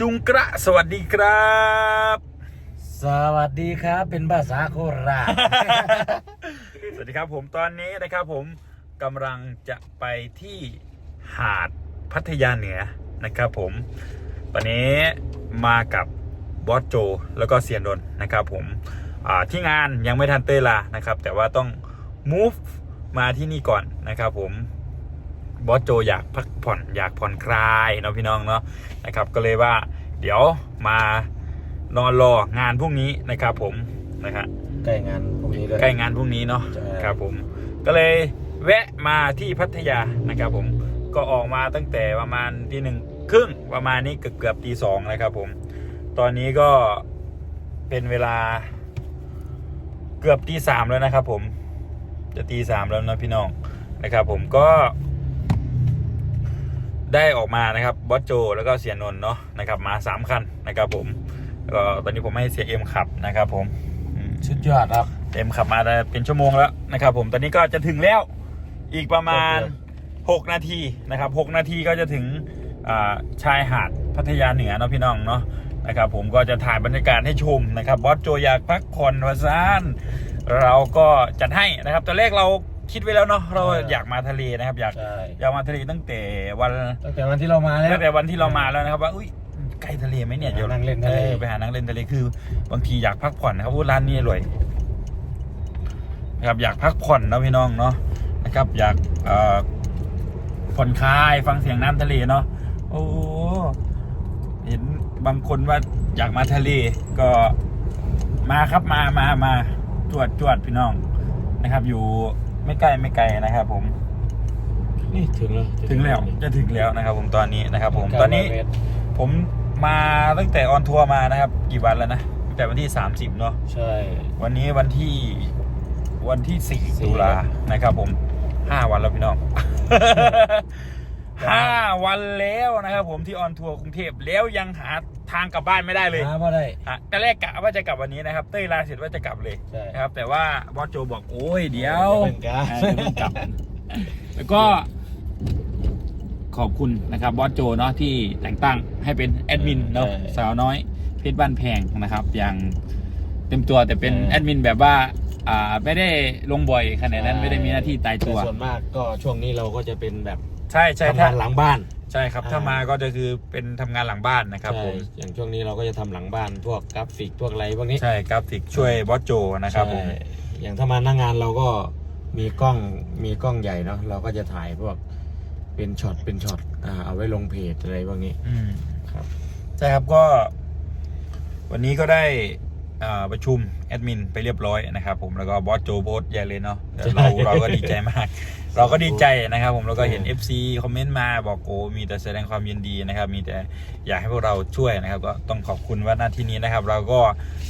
จุงกระสวัสดีครับ สวัสดีครับ เป็นภาษาโคราช สวัสดีครับผมตอนนี้นะครับผมกำลังจะไปที่หาดพัทยาเหนือนะครับผมวันนี้มากับบอสโจ แล้วก็เซียนดนนะครับผมอ่าที่งานยังไม่ทันเตยลานะครับ แต่ว่าต้อง move มาที่นี่ก่อนนะครับผม บอสโจอยากพักผ่อนอยากผ่อนคลายเนาะพี่น้องเนาะนะครับ ก็เลยว่าเดี๋ยวมานอนรองานพรุ่งนี้นะครับผมนะฮะใกล้งานพรุ่งนี้ด้วยใกล้งานพรุ่งนี้เนาะใช่ครับผมก็เลยแวะมาที่พัทยานะครับผมก็ออกมาตั้งแต่ประมาณตีหนึ่งครึ่งประมาณนี้เกือบเกือบตีสองนะครับผม ตอนนี้ก็เป็นเวลาเกือบตีสามแล้วนะครับผม จะตีสามแล้วนะพี่น้องนะครับผมก็ ได้ออกมานะครับบอสโจแล้วก็เสียนนท์เนาะนะครับมาสามคันนะครับผมแล้วก็ตอนนี้ผมให้เสียเอ็มขับนะครับผมอืมชุดยอดครับเต็มขับมาได้เป็นชั่วโมงแล้วนะครับผมตอนนี้ก็จะถึงแล้วอีกประมาณ 6 นาทีนะครับ6นาทีก็จะถึงอ่าชายหาดพัทยาเหนือเนาะพี่น้องเนาะนะครับผมก็จะถ่ายบรรยากาศให้ชมนะครับบอสโจอยากพักผ่อนวาซานเราก็จัดให้นะครับตอนแรกเรา คิดไว้แล้วเนาะเราอยากมาทะเลนะครับ อยากใช่ อยากมาทะเลตั้งแต่วันตั้งแต่วันที่เรามาแล้ว ตั้งแต่วันที่เรามาแล้วนะครับว่าอุ้ยใกล้ทะเลไหมเนี่ยเดี๋ยวนั่งเล่นทะเล ออไปหานั่งเล่นทะเลคือบางทีอยากพักผ่อนนะครับว่าร้านนี้อร่อยนะครับอยากพักผ่อนนะพี่น้องเนาะนะครับ อยากเอ่อผ่อนคลายฟังเสียงน้ำทะเลเนาะโอ้เห็นบางคนว่าอยากมาทะเลก็มาครับมามามาจวดจวดพี่น้องนะครับ อยู่ ไม่ไกลไม่ไกลนะครับ ผม นี่ถึงแล้วถึงแล้วจะถึงแล้วนะครับ ผมตอนนี้นะครับ ผมเก้าตอนนี้ร้ยเมรผมมาตั้งแต่ออนทัวร์มานะครับ กี่วันแล้วนะตั้งแต่วันที่ 30เนาะใช่ วันนี้วันที่วันที่สี่4ตุลานะครับ ผม 5 วันแล้วพี่น้อง ห้าวันแล้วนะครับผมที่ออนทัวร์กรุงเทพแล้วยังหาทางกลับบ้านไม่ได้เลยหาพอได้อะแต่แรกกะว่าจะกลับวันนี้นะครับ เต้ยลาเสร็จว่าจะกลับเลยใช่ นะครับ แต่ว่าบอสโจบอกโอ้ยเดี๋ยวเพิ่งกลับอ่าเดี๋ยวเพิ่งกลับ แล้วก็ขอบคุณนะครับบอสโจเนาะที่แต่งตั้งให้เป็นแอดมินเนาะใช่สาวน้อยเพชรบ้านแพงนะครับ อย่างเต็มตัวแต่เป็นใช่ แอดมินแบบว่า อ่าไม่ได้ลงบ่อยขนาดนั้นใช่ไม่ได้มีหน้าที่ตายตัว แต่ส่วนมากก็ช่วงนี้เราก็จะเป็นแบบ ใช่ใช่ทำถ้างานหลังบ้าน ใช่ครับอ่าถ้ามาก็จะคือเป็นทำงานหลังบ้านนะครับใช่ผมอย่างช่วงนี้เราก็จะทำหลังบ้านพวกกราฟิกพวกอะไรพวกนี้ใช่กราฟิกช่วยบอสโจนะครับผม ใช่อย่างถ้ามาหน้างงานเราก็มีกล้องมีกล้องใหญ่เนาะเราก็จะถ่ายพวกเป็นช็อตเป็นช็อตอ่าเอาไว้ลงเพจอะไรพวกนี้ อืมครับ ใช่ครับก็ วันนี้ก็ได้อ่า ประชุมแอดมินไปเรียบร้อยนะครับผมแล้วก็บอสโจโพสต์ใหญ่เลยเนาะแต่เราใช่เราก็ดีใจมาก เราก็ดีใจนะครับผมแล้วก็เห็นใช่ FC คอมเมนต์มาบอกโอ้มีแต่แสดงความยินดีนะครับ มีแต่อยากให้พวกเราช่วยนะครับ ก็ต้องขอบคุณว่าหน้าที่นี้นะครับ เราก็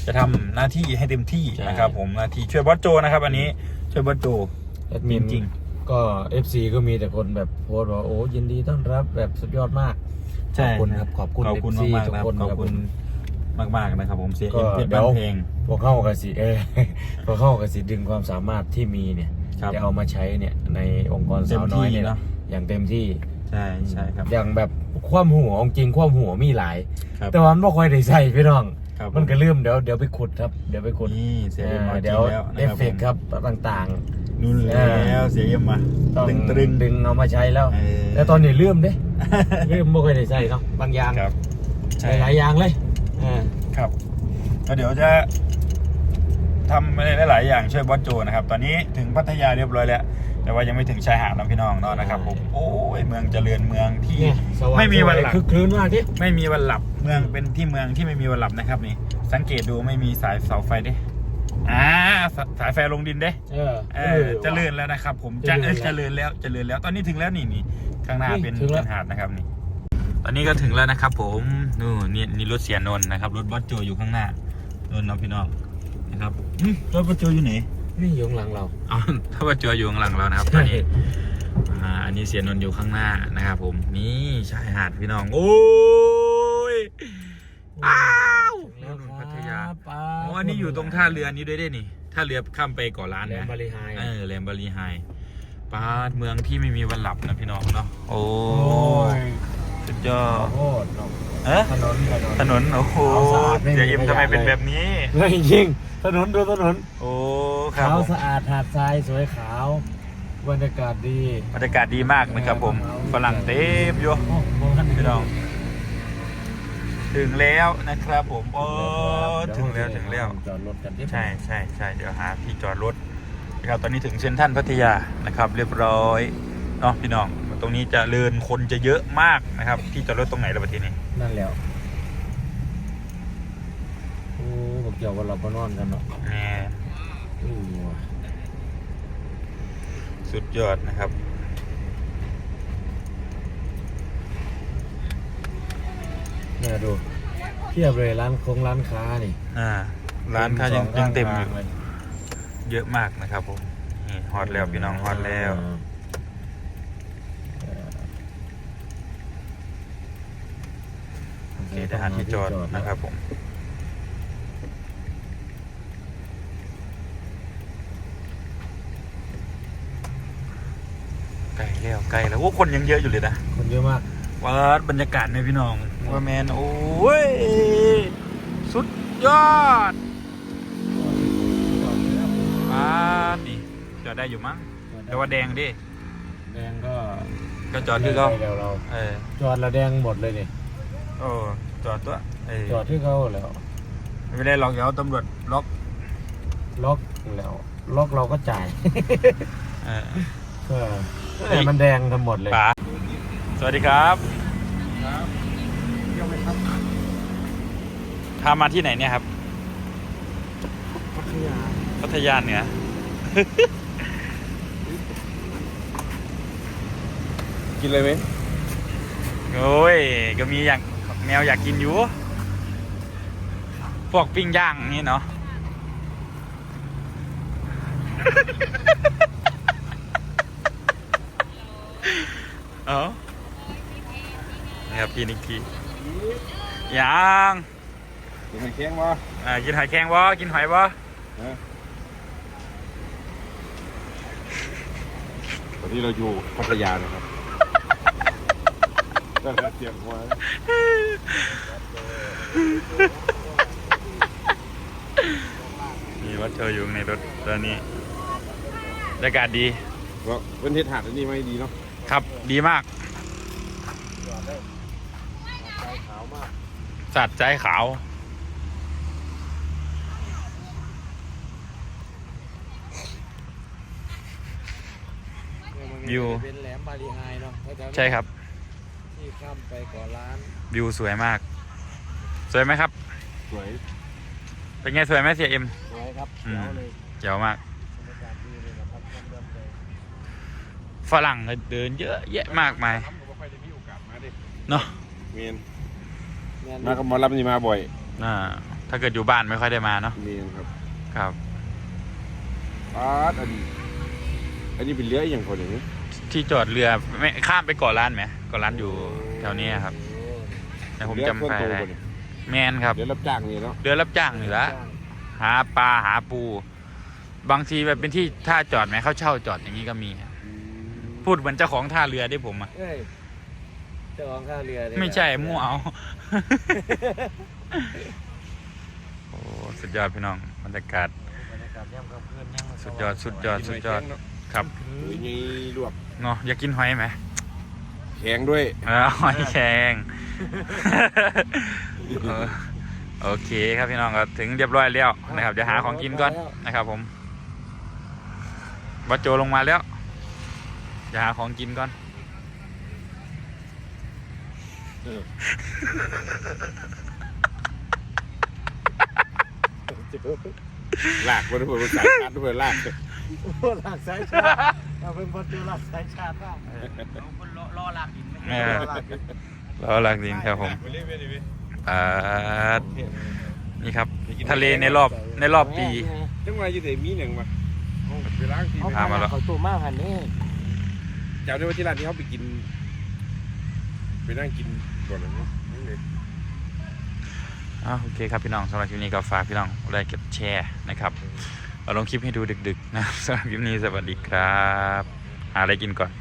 จะทำหน้าที่ให้เต็มที่นะครับ ผมหน้าที่ช่วยบอสโจนะครับ อันนี้ช่วยบอสโจแอดมินจริงก็ FC ก็มีแต่คนแบบโพสต์ว่าโอ้ยินดีต้อนรับแบบสุดยอดมากใช่ขอบคุณครับขอบคุณขอบคุณ FC มากๆทุกนะครับคนขอบคุณ มาก ๆ นะครับผมเสียก็เอ็มเพชรเดี๋บ้ายวนเพลง พวกเข้ากับสิเออ พวกเข้ากับสิดึงความสามารถที่มีเนี่ยครับจะเอามาใช้เนี่ยในองค์กรเต็สามวน้ที่อยเนี่ยเนาะอย่างเต็มที่ใช่ใช่ครับ อย่างแบบความหัวของจริงความหัวมีหลาย ครับ แต่ว่ามันไม่ค่อยได้ใส่พี่น้อง ครับผมันก็ลืมเดี๋ยวเดี๋ยวไปขุดครับเดี๋ยวไปขุดนี่เสียเอ็มมาอ่าจริเดี๋ยงวแล้วนะเอฟเฟกต์ครับต่าง นู่นแล้วเสียเอ็มมาๆ ต้องตึงตรึงดึงเอามาใช้แล้ว เออแต่ตอนนี้ลืมเด้ลืมไม่ค่อยได้ใส่เนาะบางอย่างครับใช่หลายๆอย่างเลย อ่าครับ ก็เดี๋ยวจะทำอะไรหลาย ๆ อย่างช่วยบอสโจนะครับ ตอนนี้ถึงพัทยาเรียบร้อยแล้ว แต่ว่ายังไม่ถึงชายหาดนะพี่น้องเนาะนะครับผมโอ้ยเมืองเจริญเมืองที่เนี่ยสว่างไม่มีวันหลับคึกคืนมากที่ไม่มีวันหลับเมืองเป็นที่เมืองที่ไม่มีวันหลับนะครับนี่ สังเกตดูไม่มีสายเสาไฟเด้อ่าสสายไฟลงดินเด้เออเออเจริญแล้วนะครับ ผมจะเออเจริญแล้วเจริญแล้วตอนนี้ถึงแล้วนี่นี่ข้างหน้านี่เป็นถึงแล้วเป็นหาดนะครับนี่ ตอนนี้ก็ถึงแล้วนะครับผมนู่นนี่นี่รถเสียนนท์นะครับ รถบัสโจอยู่ข้างหน้านนท์เนาะพี่น้องนะครับหึรถบัสโจอยู่ไหนนี่อยู่ข้างหลังเราอ๋อถ้าบัสโจอยู่ข้างหลังเรานะครับตอนนี้ อ่าอันนี้เสียนนท์อยู่ข้างหน้านะครับผมนี่ชายหาดพี่น้อง โอ้ยอ้าวนู่นนู่นพัทยาป้าอ๋ออันนี้อยู่ตรงท่าเรือนี้ด้วยเด้นี่ท่าเรือข้ามไปเก่อร้านแหลมนะบาลีไฮเออแรมบารีไฮปาดเมืองที่ไม่มีวันหลับนะพี่น้องเนาะโอ้โอ้ยย สุดยอดโคตรเนาะเออถนนถนน ถนนโอ้โหขาวสะอาดไม่มีเสียเอ็มขยะทำไมเป็นเลยแบบนี้เลยจริงถนนดูถนนโอ้ครับขาวผมสะอาดหาดทรายสวยขาวบรรยากาศดี บรรยากาศดีมากนะครับผมฝรั่งเต็มอยู่ โอ้โหท่านพี่น้อง ถึงแล้วนะครับผมโอ้ถึงแล้วถึงแล้ว จอดรถกันที่ใช่ใช่ใช่เดี๋ยวหาที่จอดรถนะครับตอนนี้ถึงเซ็นทรัลพัทยานะครับ เรียบร้อยเนาะพี่น้อง ตรงนี้จะเลินคนจะเยอะมากนะครับ ที่จอดรถตรงไหนละประเทศนี้นั่นแล้วโอ้บอกเกี่ยวกับเราก็นอนกันเนาะแหมอู้ว่ะสุดยอดนะครับเนี่ยดูเทียบเลยร้านคงร้านค้านี่อ่า ร้านค้ายังสอยังข้เต็มอยู่ทางลเยอะมากนะครับผมนี่ฮอตแล้วพี่น้องฮอตแล้วโอเคเดี๋ยวหาที่จอดนะครับผมใกล้แล้วใกล้แล้วโอ้คนยังเยอะอยู่เลยนะคนเยอะมากวัดบรรยากาศเนี่ยพี่น้องว่าแมนโอ้ยสุดยอดมาดิจอดได้อยู่มั้งแต่ว่าแดงดิแดงก็ก็จอดที่เขาเดี๋ยวเราเออจอดแล้วแดงหมดเลยนี่ โอ้จอดตัวเออจอดที่เขาแล้วไม่ได้หรอกเดี๋ยวตำรวจล็อกล็อกแล้วล็อกเราก็จ่ายเออเออแต่มันแดงทั้งหมดเลยป๋าสวัสดีครับพามาที่ไหนเนี่ยครับพัทยาพัทยาเหนือกินเลยไหมโอ้ยก็มีอย่าง แมวอยากกินอยู่ พวกปิ้งย่างนี่เนาะเออนี่ครับพี่นิกกี้ยังกินไข่แข็งวะอ่ากินหอยแครงบ่กินหอยบ่ตอนนี้เราอยู่พัทยานะครับ ตั้งแต่เสียงหัวมีวัดเชออยู่ในรถตอนนี้บรรยากาศดีว่าเป็นเทศหาดอันนี้ไม่ดีเนาะครับดีมากขาวมากสัตว์ใจขาว วิวเป็นแหลมบาลีไฮเนาะแถวๆนี้ใช่ครับ ที่ข้ามไปก่อร้านวิวสวยมาก สวยไหมครับ สวยเป็นไงสวยไหมเสียเอ็มสวยครับอืมเดี๋ยวเลยเจ๋วมากบรรยากาศดีเลยนะครับท่านเริ่มเลยฝรั่งก็เดินเยอะแยะมากมายทำก็ไม่ค่อยได้มีโอกาสมาดิเนาะเมียนแม่นมากับหมอรับนี่มาบ่อยอ่าถ้าเกิดอยู่บ้านไม่ค่อยได้มาเนาะเมียนครับครับอาร์ตอันนี้อันนี้เป็นเรืออหย่างคนอย่างนี้ที่จอดเรือไม่ข้ามไปเกาะล้านไหมเกาะล้านอยู่แถวนี้ครับโอ้แต่ผมเรือจำเครื่องไปโตได้บ่เนี่ยแมนครับเรือรับจ้างนี่เนาะเรือรับจ้างอยู่แล้วหาปลาหาปู บางทีแบบเป็นที่ท่าจอดไหมเขาเช่าจอดอย่างนี้ก็มีพูดเหมือนเจ้าของท่าเรือได้ผมอะเอ้ยเจ้าของข้าวเรือเนี่ยไม่ใช่มั่วเอาโอ้สุดยอดพี่น้องบรรยากาศบรรยากาศย่ำค่ำคืนย่ำสุดยอดสุดยอดสุดยอดครับหรือไงลวกเนาะอยากกินหอยไหม แข็งด้วยเออหอยแครงเออโอเคครับพี่น้องก็ถึงเรียบร้อยแล้วนะครับเดี๋ยวหาของกินก่อนนะครับ ผมบัจโจลงมาแล้วเดี๋ยวหาของกินก่อน ลากมาด้วยภาษาชาติด้วยลาก โอ้หลักสายชาติ เอาเป็นประตูหลักสายชาติบ้างรอหลักดินรอหลักดินครับผมไปเรื่อยๆดิอ่านี่ครับ ทะเลในรอบในรอบปี จังหวะอยี่เถมีหนึ่งมาเอาไปล้างทีเอาไปพามาแล้ว เขาตัวมากหันนี่จำได้ว่าที่ร้านที่เขาไปกิน ไปนั่งกินก่อนนะนี่เลย อ่าโอเคครับพี่น้องสำหรับคลิปนี้ก็ฝากพี่น้องไลค์เก็บแชร์นะครับ เอาลงคลิปให้ดูดึกๆนะสำหรับคลิปนี้สวัสดีครับ หาอะไรกินก่อน